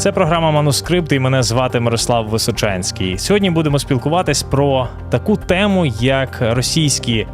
Це програма Манускрипт, і мене звати Мирослав Височанський. Сьогодні будемо спілкуватись про таку тему, як російські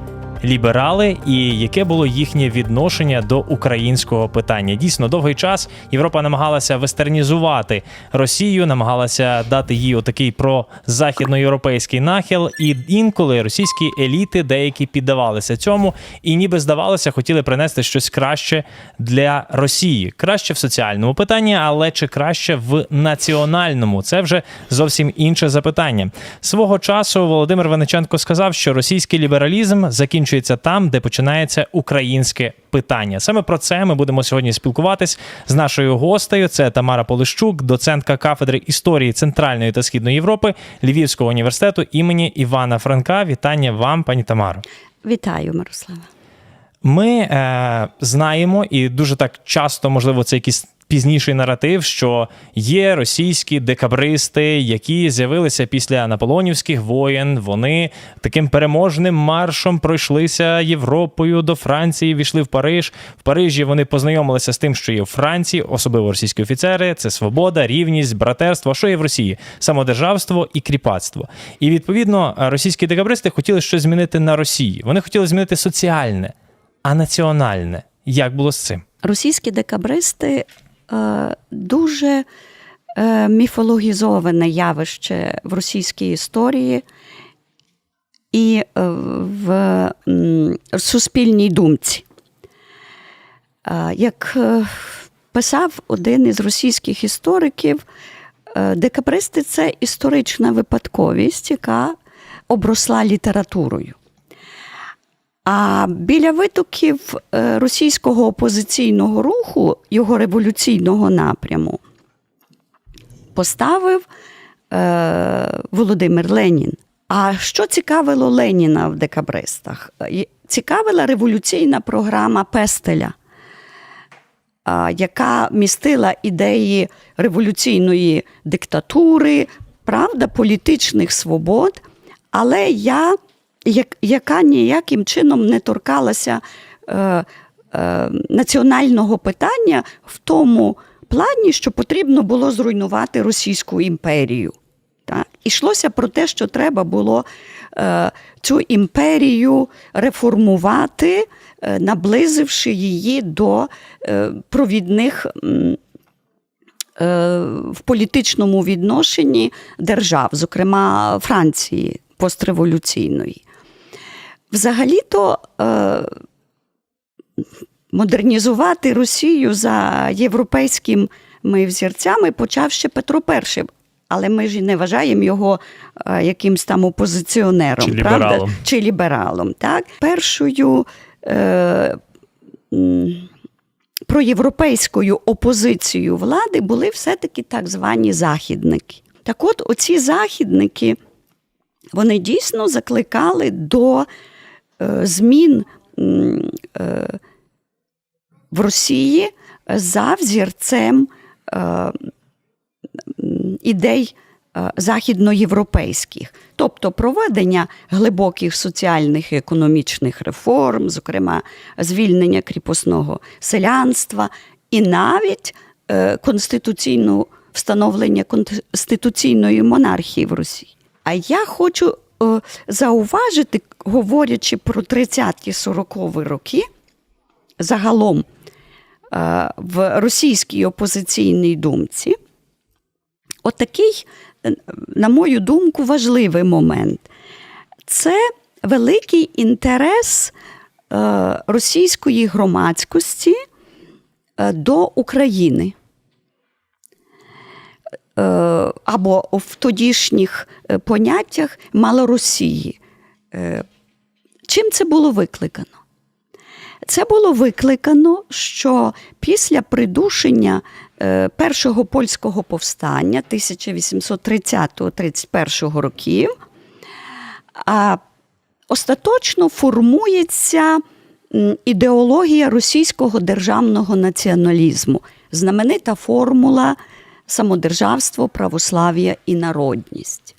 ліберали, і яке було їхнє відношення до українського питання. Дійсно, довгий час Європа намагалася вестернізувати Росію, намагалася дати їй отакий прозахідноєвропейський нахил, і інколи російські еліти деякі піддавалися цьому, і ніби здавалося, хотіли принести щось краще для Росії, краще в соціальному питанні, але чи краще в національному? Це вже зовсім інше запитання. Свого часу Володимир Вениченко сказав, що російський лібералізм закінчується там, де починається українське питання. Саме про це ми будемо сьогодні спілкуватись з нашою гостею. Це Тамара Полищук, доцентка кафедри історії Центральної та Східної Європи Львівського університету імені Івана Франка. Вітання вам, пані Тамаро. Вітаю, Мирослава. Ми е, знаємо, і дуже так часто, можливо, це якийсь пізніший наратив, що є російські декабристи, які з'явилися після наполеонівських воєн. Вони таким переможним маршом пройшлися Європою до Франції, війшли в Париж. В Парижі вони познайомилися з тим, що є в Франції, особливо російські офіцери. Це свобода, рівність, братерство. Що є в Росії? Самодержавство і кріпацтво. І відповідно російські декабристи хотіли щось змінити на Росії. Вони хотіли змінити соціальне, а національне. Як було з цим? Російські декабристи дуже е, міфологізоване явище в російській історії і е, в суспільній думці. Е, як е, писав один із російських істориків, е, декабристи це історична випадковість, яка обросла літературою. А біля витоків е, російського опозиційного руху, його революційного напряму, поставив е, Володимир Ленін. А що цікавило Леніна в декабристах? Цікавила революційна програма Пестеля, яка містила ідеї революційної диктатури, правда, політичних свобод, але я яка ніяким чином не торкалася е, е, національного питання в тому плані, що потрібно було зруйнувати Російську імперію. Так? Ішлося про те, що треба було е, цю імперію реформувати, е, наблизивши її до е, провідних. е, В політичному відношенні держав, зокрема Франції постреволюційної. Взагалі-то е, модернізувати Росію за європейськими взірцями почав ще Петро І. Але ми ж не вважаємо його е, якимсь там опозиціонером, Чи правда? лібералом. Чи лібералом. Так? Першою е, проєвропейською опозицією влади були все-таки так звані західники. Так от, оці західники вони дійсно закликали до змін е, в Росії за взірцем е, ідей е, західноєвропейських, тобто проведення глибоких соціальних і економічних реформ, зокрема звільнення кріпосного селянства, і навіть е, конституційну встановлення конституційної монархії в Росії. А я хочу е, зауважити, говорячи про 30-40 роки, загалом е, в російській опозиційній думці, отакий, е, на мою думку, важливий момент. Це великий інтерес е, російської громадськості е, до України. Е, Або в тодішніх е, поняттях Малоросії. Е, Чим це було викликано? Це було викликано, що після придушення першого польського повстання 1830-31 років остаточно формується ідеологія російського державного націоналізму, знаменита формула самодержавство, православ'я і народність.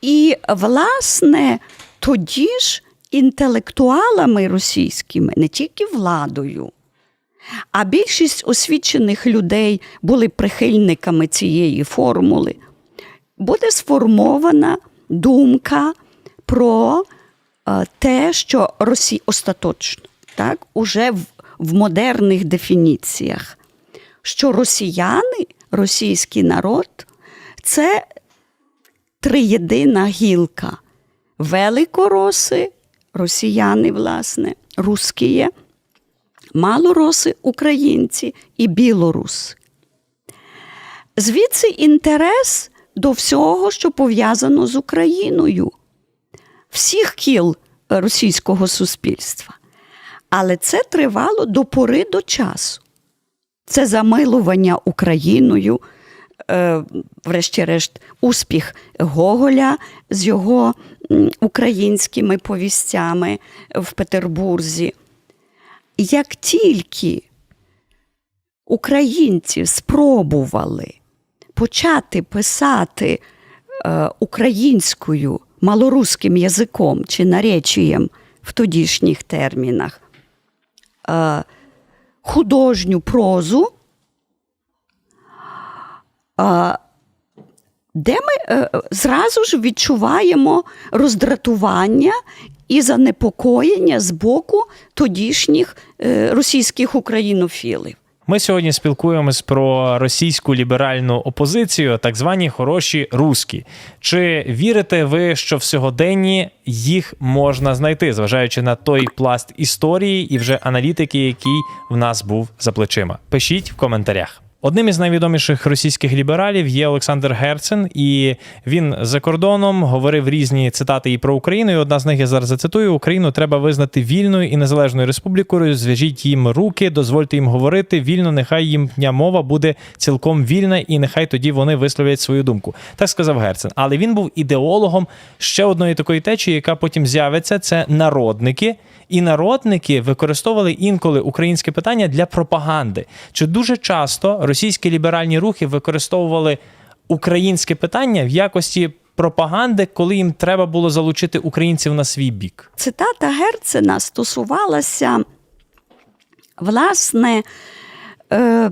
І, власне, тоді ж інтелектуалами російськими, не тільки владою, А більшість освічених людей були прихильниками цієї формули. Буде сформована думка про е, те, що Росія остаточно, так, уже в, в модерних дефініціях, що росіяни, російський народ це триєдина гілка. Великороси, росіяни, власне, русські, малороси, українці і білоруси. Звідси інтерес до всього, що пов'язано з Україною, всіх кіл російського суспільства. Але це тривало до пори до часу. Це замилування Україною, е, врешті-решт, успіх Гоголя з його українськими повістями в Петербурзі. Як тільки українці спробували почати писати е, українською малоруським язиком чи наречієм в тодішніх термінах е, художню прозу, де ми е, зразу ж відчуваємо роздратування і занепокоєння з боку тодішніх е, російських українофілів. Ми сьогодні спілкуємось про російську ліберальну опозицію, так звані хороші руські. Чи вірите ви, що в сьогоденні їх можна знайти, зважаючи на той пласт історії і вже аналітики, який в нас був за плечима? Пишіть в коментарях. Одним із найвідоміших російських лібералів є Олександр Герцен, і він за кордоном говорив різні цитати і про Україну. І одна з них я зараз зацитую: Україну треба визнати вільною і незалежною республікою. Зв'яжіть їм руки, дозвольте їм говорити вільно. Нехай їхня мова буде цілком вільна, і нехай тоді вони висловлять свою думку. Так сказав Герцен. Але він був ідеологом ще одної такої течії, яка потім з'явиться. Це народники. І народники використовували інколи українське питання для пропаганди. Чи дуже часто російські ліберальні рухи використовували українське питання в якості пропаганди, коли їм треба було залучити українців на свій бік? Цитата Герцена стосувалася, власне, е,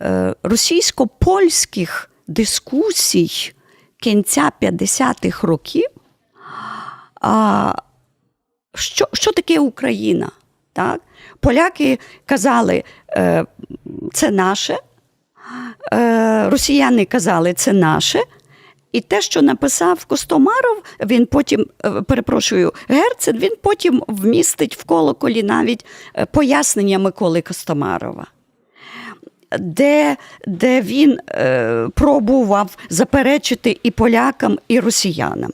е, російсько-польських дискусій кінця 50-х років. А, що, що таке Україна? Так? Поляки казали, е, це наше, е, росіяни казали, це наше. І те, що написав Костомаров, він потім, е, перепрошую, Герцен, він потім вмістить в колоколі навіть пояснення Миколи Костомарова. Де, де він е, пробував заперечити і полякам, і росіянам.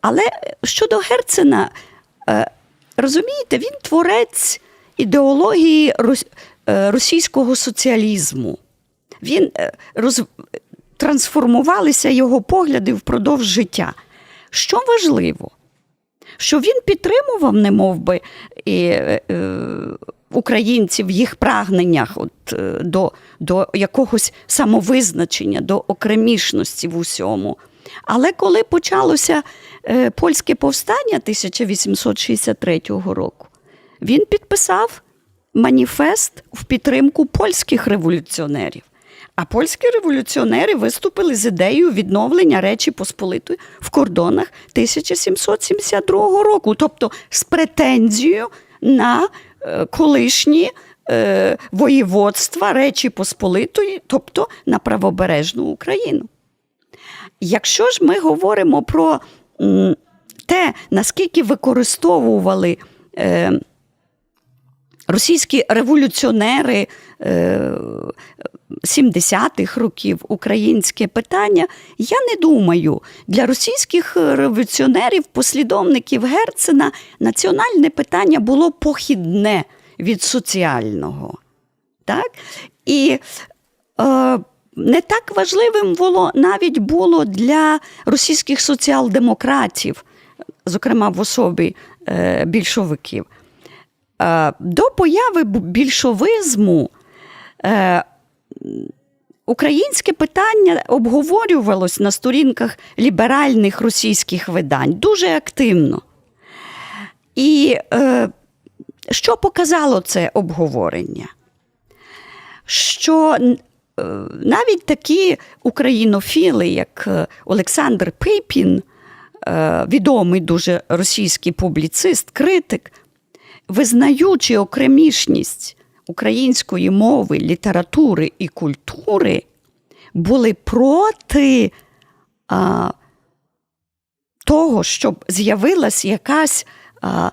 Але щодо Герцена, е, розумієте, він творець ідеології е, російського соціалізму. Він е, роз, трансформувалися його погляди впродовж життя. Що важливо? Що він підтримував, не би, і, е, е, українців в їх прагненнях от, до, до якогось самовизначення, до окремішності в усьому. Але коли почалося польське повстання 1863 року, він підписав маніфест в підтримку польських революціонерів. А польські революціонери виступили з ідеєю відновлення Речі Посполитої в кордонах 1772 року, тобто з претензією на е, колишні е, воєводства Речі Посполитої, тобто на правобережну Україну. Якщо ж ми говоримо про те, наскільки використовували е, російські революціонери е, 70-х років українське питання, я не думаю, для російських революціонерів, послідовників Герцена, національне питання було похідне від соціального. Так? І е, не так важливим було навіть було для російських соціал-демократів, зокрема в особі е, більшовиків. Е, До появи більшовизму е, українське питання обговорювалось на сторінках ліберальних російських видань дуже активно. І е, що показало це обговорення? Що навіть такі українофіли, як Олександр Пипін, відомий дуже російський публіцист, критик, визнаючи окремішність української мови, літератури і культури, були проти а, того, щоб з'явилась якась а,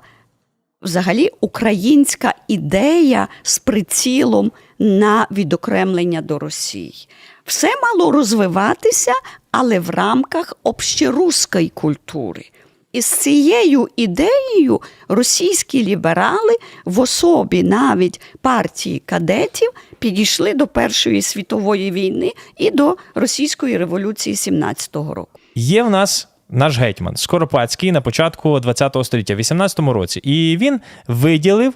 взагалі українська ідея з прицілом на відокремлення до Росії. Все мало розвиватися, але в рамках общеруської культури. І з цією ідеєю російські ліберали в особі навіть партії кадетів підійшли до Першої світової війни і до російської революції 17-го року. Є в нас наш гетьман Скоропадський на початку ХХ століття, в 18-му році, і він виділив.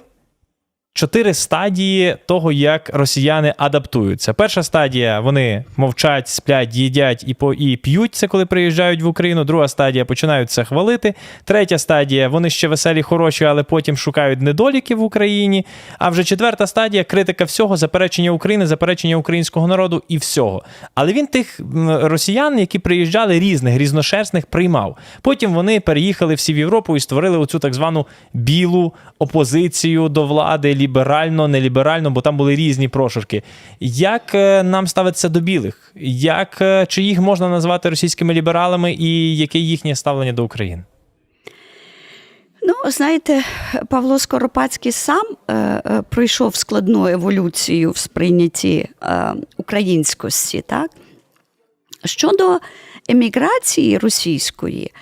Чотири стадії того, як росіяни адаптуються. Перша стадія вони мовчать, сплять, їдять і по і п'ють це, коли приїжджають в Україну. Друга стадія починають це хвалити. Третя стадія вони ще веселі, хороші, але потім шукають недоліки в Україні. А вже четверта стадія критика всього, заперечення України, заперечення українського народу і всього. Але він тих росіян, які приїжджали різних, різношерстних, приймав. Потім вони переїхали всі в Європу і створили оцю так звану білу опозицію до влади, ліберально, неліберально, бо там були різні прошурки. Як е, нам ставиться до білих? Як е, чи їх можна назвати російськими лібералами, і яке їхнє ставлення до України? Ну, знаєте, Павло Скоропадський сам е, е, пройшов складну еволюцію в сприйнятті е, українськості. Так? Щодо еміграції російської,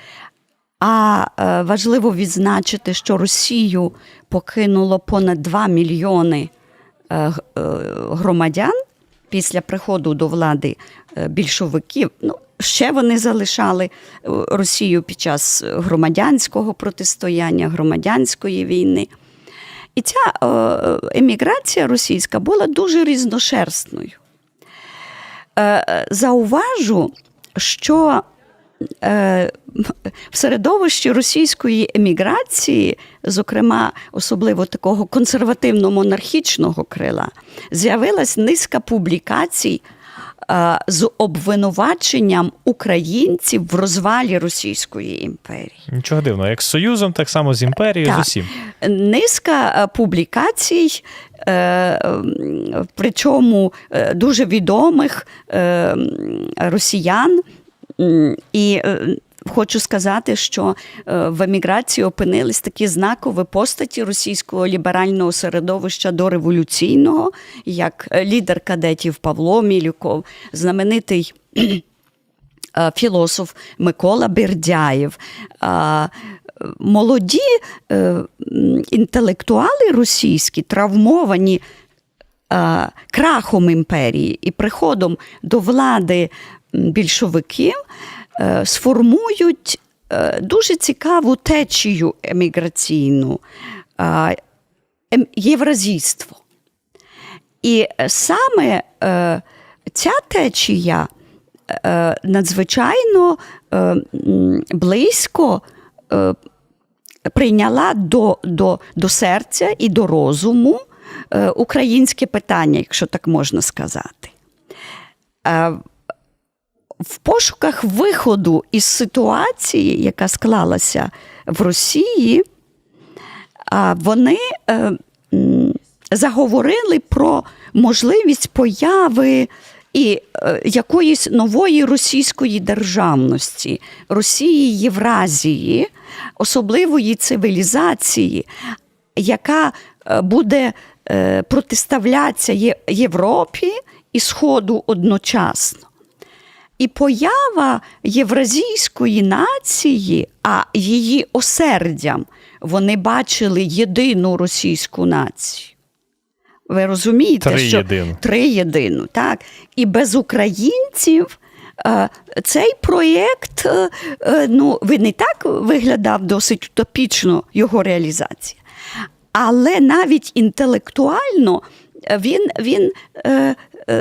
а е, важливо відзначити, що Росію покинуло понад 2 мільйони е, е, громадян після приходу до влади е, більшовиків. Ну, ще вони залишали Росію під час громадянського протистояння, громадянської війни. І ця еміграція російська була дуже різношерстною. Зауважу, що в середовищі російської еміграції, зокрема, особливо такого консервативно-монархічного крила, з'явилась низка публікацій е, з обвинуваченням українців в розвалі Російської імперії. Нічого дивного, як з Союзом, так само з імперією, з усім. Низка е, публікацій, е, причому е, дуже відомих е, росіян. І е, хочу сказати, що е, в еміграції опинились такі знакові постаті російського ліберального середовища дореволюційного, як е, лідер кадетів Павло Мілюков, знаменитий філософ Микола Бердяєв. Молоді інтелектуали російські, травмовані крахом імперії і приходом до влади м, більшовиків, е, сформують е, дуже цікаву течію еміграційну ем- євразійство. І саме е, ця течія надзвичайно близько прийняла до, до, до серця і до розуму українське питання, якщо так можна сказати. В пошуках виходу із ситуації, яка склалася в Росії, вони е, заговорили про можливість появи і е, якоїсь нової російської державності, Росії Євразії, особливої цивілізації, яка е, буде протиставлятися Європі і Сходу одночасно. І поява євразійської нації, а її осердям вони бачили єдину російську націю. Ви розумієте, що Триєдину. триєдину, так? І без українців е, цей проєкт, е, е, ну, він і так виглядав досить утопічно, його реалізація. Але навіть інтелектуально він, він,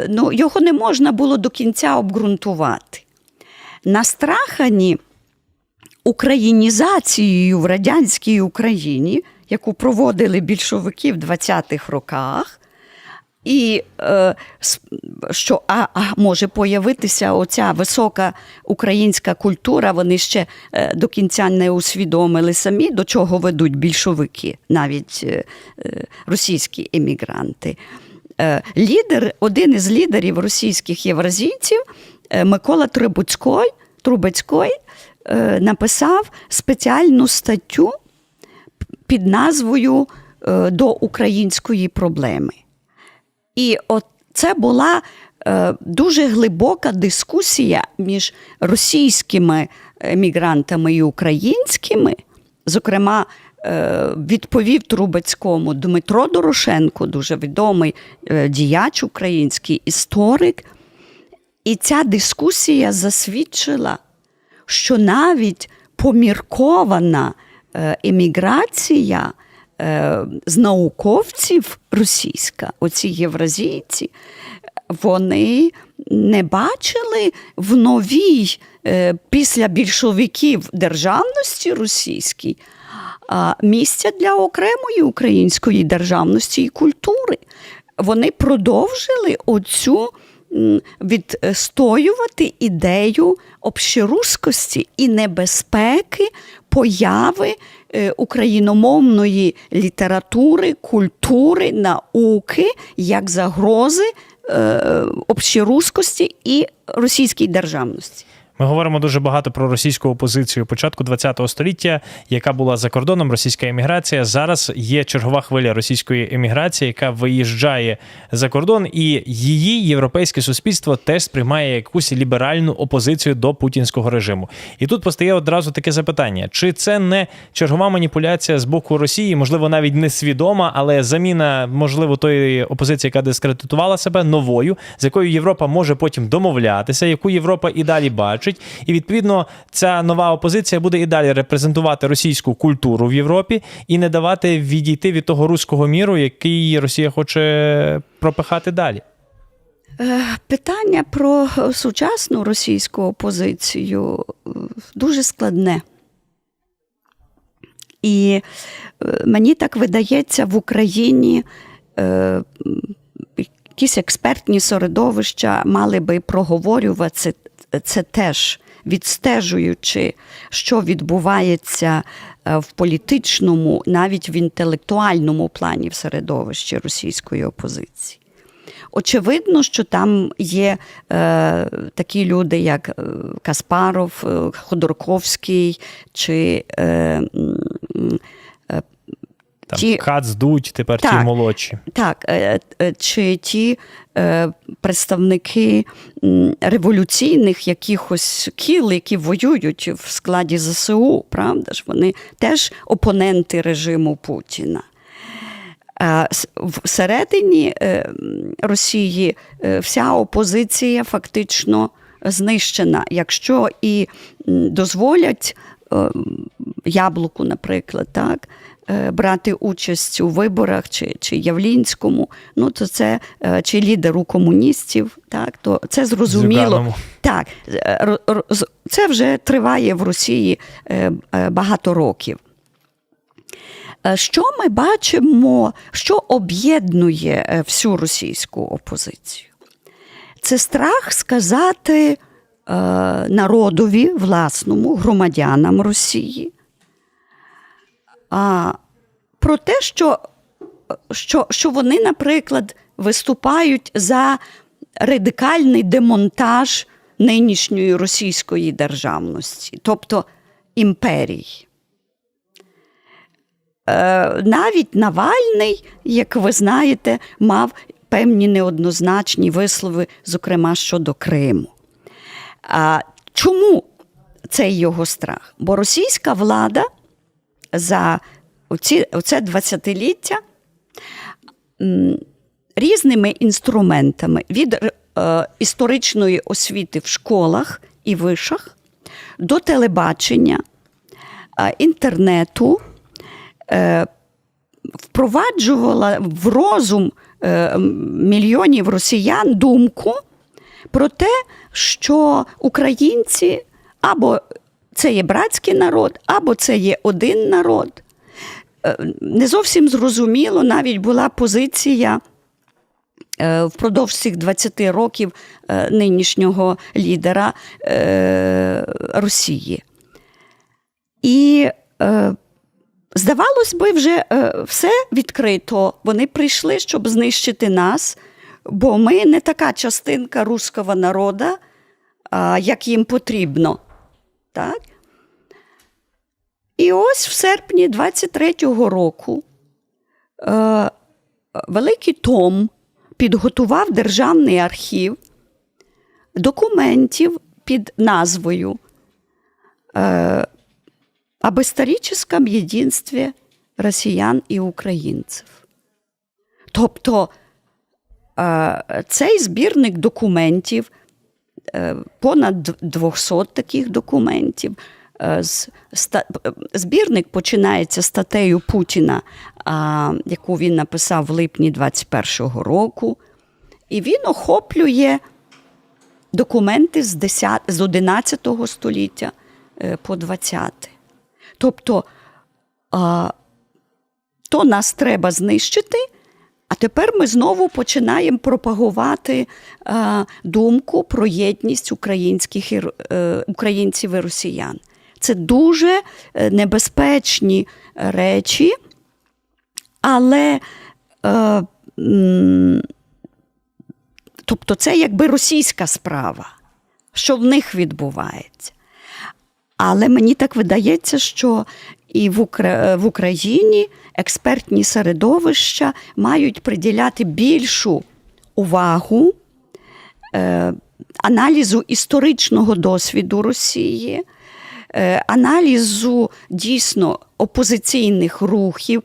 ну, його не можна було до кінця обґрунтувати. Настрахані українізацією в радянській Україні, яку проводили більшовики в 20-х роках. І е, що а, а може появитися оця висока українська культура, вони ще е, до кінця не усвідомили самі, до чого ведуть більшовики, навіть е, е, російські емігранти. Е, лідер, один із лідерів російських євразійців, е, Микола Трубецький, Трубецький е, написав спеціальну статтю під назвою До української проблеми. І от це була дуже глибока дискусія між російськими емігрантами і українськими. Зокрема, відповів Трубецькому Дмитро Дорошенко, дуже відомий е, діяч український історик. І ця дискусія засвідчила, що навіть поміркована е, еміграція е, з науковців російська, оці євразійці, вони не бачили в новій е, після більшовиків державності російській місця для окремої української державності і культури. Вони продовжили оцю відстоювати ідею общерускості і небезпеки появи е, україномовної літератури, культури, науки як загрози е, общерускості і російській державності. Ми говоримо дуже багато про російську опозицію початку ХХ століття, яка була за кордоном, російська еміграція. Зараз є чергова хвиля російської еміграції, яка виїжджає за кордон, і її європейське суспільство теж сприймає якусь ліберальну опозицію до путінського режиму. І тут постає одразу таке запитання: чи це не чергова маніпуляція з боку Росії, можливо, навіть не свідома, але заміна, можливо, тої опозиції, яка дискредитувала себе новою, з якою Європа може потім домовлятися, яку Європа і далі бачить. І відповідно ця нова опозиція буде і далі репрезентувати російську культуру в Європі і не давати відійти від того руського міру, який Росія хоче пропихати далі. Е, Питання про сучасну російську опозицію е, дуже складне. І е, мені так видається, в Україні якісь експертні середовища мали би проговорювати це, теж, відстежуючи, що відбувається е, в політичному, навіть в інтелектуальному плані в середовищі російської опозиції. Очевидно, що там є е, такі люди, як е, Каспаров, е, Ходорковський чи е, Там Ті- Кац Дудь, тепер ті молодші. так, е, е, чи ті е, представники революційних якихось кіл, які воюють в складі ЗСУ, правда ж? Вони теж опоненти режиму Путіна. А Всередині Росії вся опозиція фактично знищена. Якщо і дозволять е, яблуку, наприклад, так, брати участь у виборах чи, чи Явлінському, ну то це е, чи лідеру комуністів, так, то це зрозуміло. Так, е, це вже триває в Росії е, е, багато років. Е, Що ми бачимо, що об'єднує е, всю російську опозицію? Це страх сказати е, народові, власному, громадянам Росії. А, про те, що, що, що вони, наприклад, виступають за радикальний демонтаж нинішньої російської державності, тобто імперії. Е, навіть Навальний, як ви знаєте, мав певні неоднозначні вислови, зокрема щодо Криму. А чому цей його страх? Бо російська влада за оце 20-ліття різними інструментами від е, історичної освіти в школах і вишах до телебачення, е, інтернету е, впроваджувала в розум мільйонів росіян думку про те, що українці або це є братський народ, або це є один народ. е, не зовсім зрозуміло, навіть була позиція е, впродовж цих 20 років е, нинішнього лідера Росії. І здавалось би, вже все відкрито. Вони прийшли, щоб знищити нас, бо ми не така частинка руського народу, як їм потрібно. Так? І ось в серпні 23-го року е, Великий Том підготував Державний архів документів під назвою е, об историческом єдинстві росіян і українців. Тобто е, цей збірник документів, понад 200 таких документів. е, е, Збірник починається статтею Путіна, яку він написав в липні 21-го року, і він охоплює документи з, 10, з 11 століття е, по 20. Тобто то нас треба знищити, а тепер ми знову починаємо пропагувати а, думку про єдність українських е, українців і росіян. Це дуже е, небезпечні речі, але е, тобто це якби російська справа, що в них відбувається. Але мені так видається, що і в, Укра... в Україні експертні середовища мають приділяти більшу увагу е, аналізу історичного досвіду Росії, е, аналізу дійсно опозиційних рухів,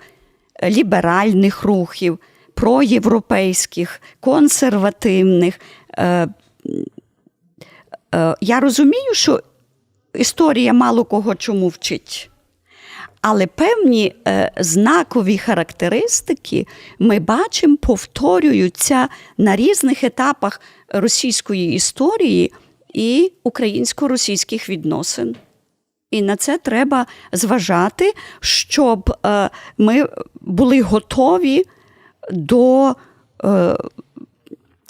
е, ліберальних рухів, проєвропейських, консервативних. Е, е, я розумію, що історія мало кого чому вчить. Але певні е, знакові характеристики ми бачимо, повторюються на різних етапах російської історії і українсько-російських відносин. І на це треба зважати, щоб е, ми були готові до е,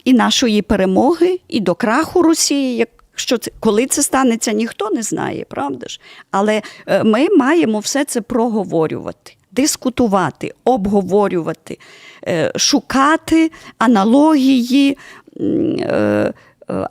і нашої перемоги, і до краху Росії. Якщо це коли це станеться, ніхто не знає, правда ж? Але е, ми маємо все це проговорювати, дискутувати, обговорювати, е, шукати аналогії е,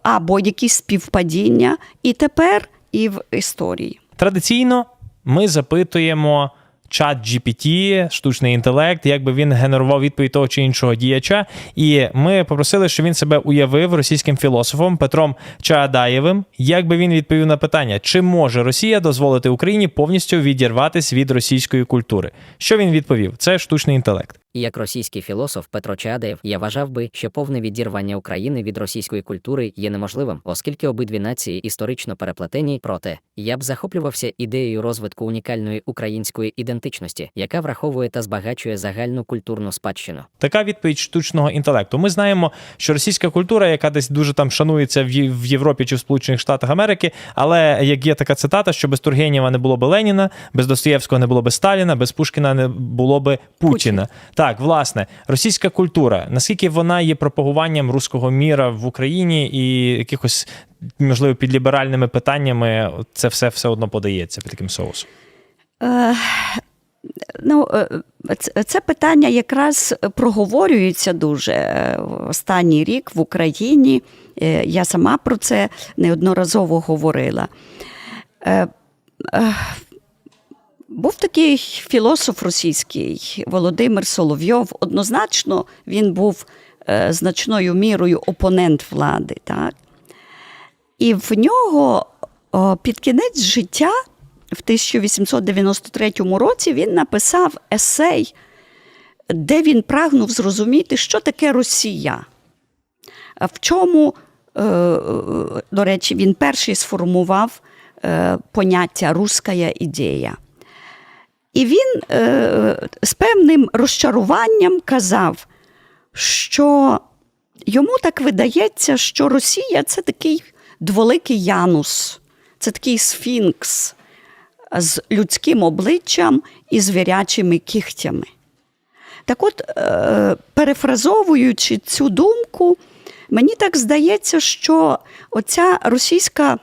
або якісь співпадіння і тепер, і в історії. Традиційно ми запитуємо чат GPT, штучний інтелект, як би він генерував відповідь того чи іншого діяча. І ми попросили, щоб він себе уявив російським філософом Петром Чаадаєвим, як би він відповів на питання, чи може Росія дозволити Україні повністю відірватися від російської культури. Що він відповів? Це штучний інтелект. І як російський філософ Петро Чадаєв, я вважав би, що повне відірвання України від російської культури є неможливим, оскільки обидві нації історично переплетені. Проте я б захоплювався ідеєю розвитку унікальної української ідентичності, яка враховує та збагачує загальну культурну спадщину. Така відповідь штучного інтелекту. Ми знаємо, що російська культура, яка десь дуже там шанується в Європі чи в Сполучених Штатах Америки, але як є така цитата, що без Тургенєва не було би Леніна, без Достоєвського не було би Сталіна, без Пушкіна не було би Путіна. Так, власне, російська культура, наскільки вона є пропагуванням руського міра в Україні і якихось, можливо, під ліберальними питаннями, це все все одно подається під таким соусом. Е, Ну, е, це- питання якраз проговорюється дуже е, останній рік в Україні. Я сама про це неодноразово говорила. Був такий філософ російський Володимир Соловйов. Однозначно, він був е, значною мірою опонент влади. Так? І в нього під кінець життя, в 1893 році, він написав есей, де він прагнув зрозуміти, що таке Росія. В чому, е, е, до речі, він перший сформував поняття руська ідея. І він е, з певним розчаруванням казав, що йому так видається, що Росія це такий дволикий Янус, це такий сфінкс. з людським обличчям і звірячими кігтями. Так от, е, перефразовуючи цю думку, мені так здається, що оця російська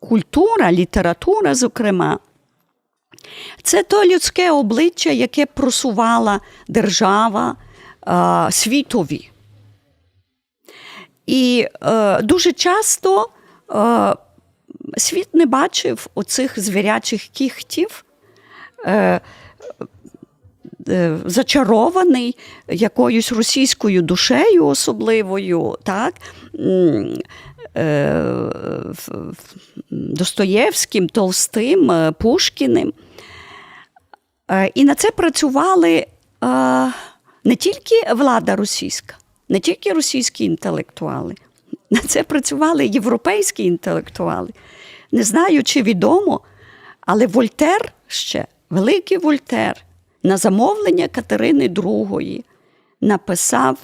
культура, література, зокрема, це то людське обличчя, яке просувала держава е, світові. І е, дуже часто е, світ не бачив оцих звірячих кіхтів, е, е, зачарований якоюсь російською душею особливою, так? е, Достоєвським, Толстим, е, Пушкіним. Е, І на це працювали е, не тільки влада російська, не тільки російські інтелектуали, на це працювали європейські інтелектуали. Не знаю, чи відомо, але Вольтер ще, великий Вольтер, на замовлення Катерини II написав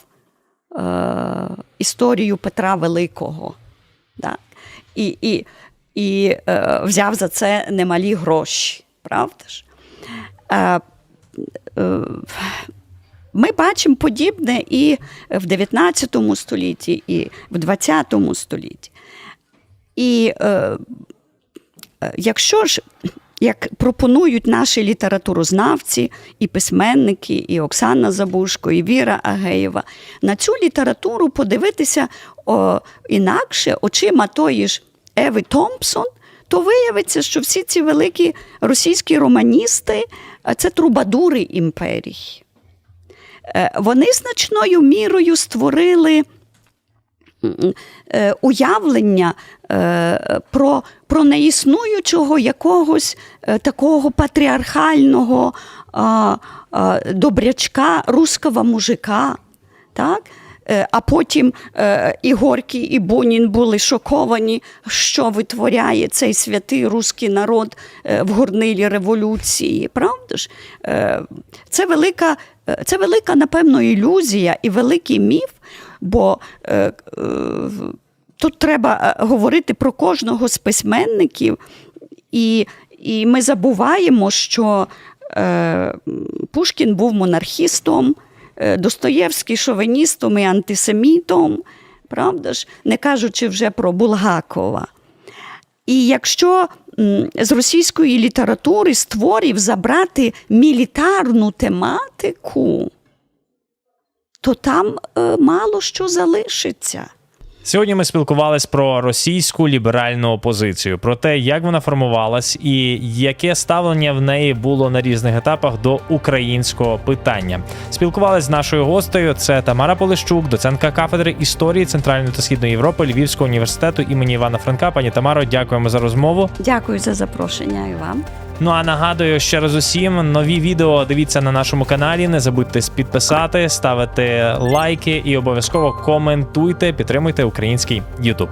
е, історію Петра Великого. Так? І, і, і е, взяв за це немалі гроші, правда ж? Е, е, ми бачимо подібне і в 19 столітті, і в 20 столітті. І е, якщо ж, як пропонують наші літературознавці, і письменники, і Оксана Забушко, і Віра Агеєва, на цю літературу подивитися інакше очима тої ж Еви Томпсон, то виявиться, що всі ці великі російські романісти це трубадури імперії. Е, Вони значною мірою створили е, уявлення е, про, про неіснуючого якогось е, такого патріархального добрячка, руского мужика. Так? Е, А потім е, і Горький, і Бунін були шоковані, що витворяє цей святий руський народ е, в горнилі революції. Правда ж? Це велика, це велика, напевно, ілюзія і великий міф, бо тут треба говорити про кожного з письменників, і, і ми забуваємо, що Пушкін був монархістом. Е, Достоєвський шовіністом і антисемітом, правда ж, не кажучи вже про Булгакова. І якщо з російської літератури з творів забрати мілітарну тематику, то там е, мало що залишиться. Сьогодні ми спілкувались про російську ліберальну опозицію, про те, як вона формувалась і яке ставлення в неї було на різних етапах до українського питання. Спілкувались з нашою гостею. Це Тамара Полищук, доцентка кафедри історії Центральної та Східної Європи Львівського університету імені Івана Франка. Пані Тамаро, дякуємо за розмову. Дякую за запрошення і вам. Ну а нагадую ще раз усім нові відео дивіться на нашому каналі. Не забудьте підписати, ставити лайки і обов'язково коментуйте, підтримуйте український YouTube.